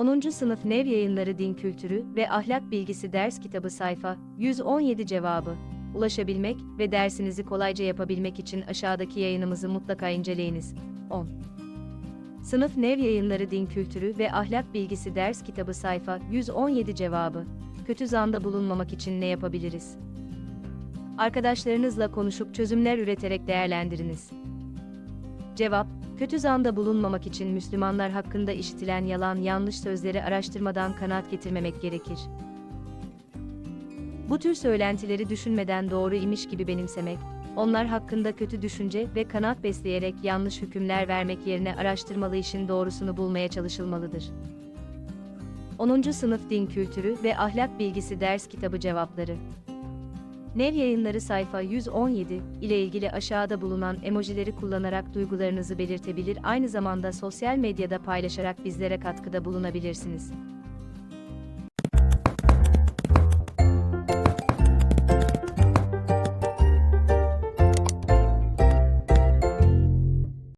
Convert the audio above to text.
10. Sınıf Nev Yayınları Din Kültürü ve Ahlak Bilgisi Ders Kitabı sayfa 117 cevabı. Ulaşabilmek ve dersinizi kolayca yapabilmek için aşağıdaki yayınımızı mutlaka inceleyiniz. 10. Sınıf Nev Yayınları Din Kültürü ve Ahlak Bilgisi Ders Kitabı sayfa 117 cevabı. Kötü zanda bulunmamak için ne yapabiliriz? Arkadaşlarınızla konuşup çözümler üreterek değerlendiriniz. Cevap, kötü zanda bulunmamak için Müslümanlar hakkında işitilen yalan yanlış sözleri araştırmadan kanaat getirmemek gerekir. Bu tür söylentileri düşünmeden doğru imiş gibi benimsemek, onlar hakkında kötü düşünce ve kanaat besleyerek yanlış hükümler vermek yerine araştırmalı işin doğrusunu bulmaya çalışılmalıdır. 10. Sınıf Din Kültürü ve Ahlak Bilgisi Ders Kitabı Cevapları Nev Yayınları sayfa 117 ile ilgili aşağıda bulunan emojileri kullanarak duygularınızı belirtebilir aynı zamanda sosyal medyada paylaşarak bizlere katkıda bulunabilirsiniz.